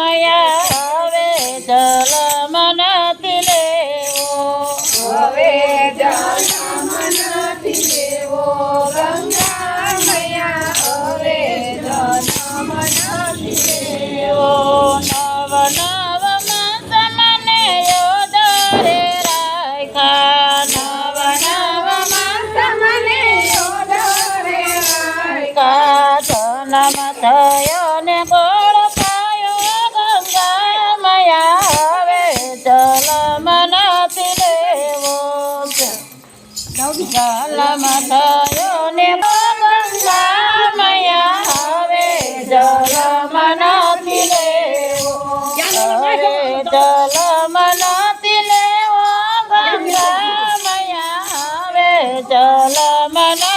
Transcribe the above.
મયા હવે જલમ નથી લેવો. હવે જલ નથી લેવો. ગંગા મૈયા હવે જલ નથી લેવો. નવ નવ મંત મને યોદરે રાખ્યા નવ નવ મંત મને યોદરે કા જન્મ થયો મનાથી લેવો ગલમાં થયો ને મયા આવે જલ મનાથી લેવો જલ જલ મના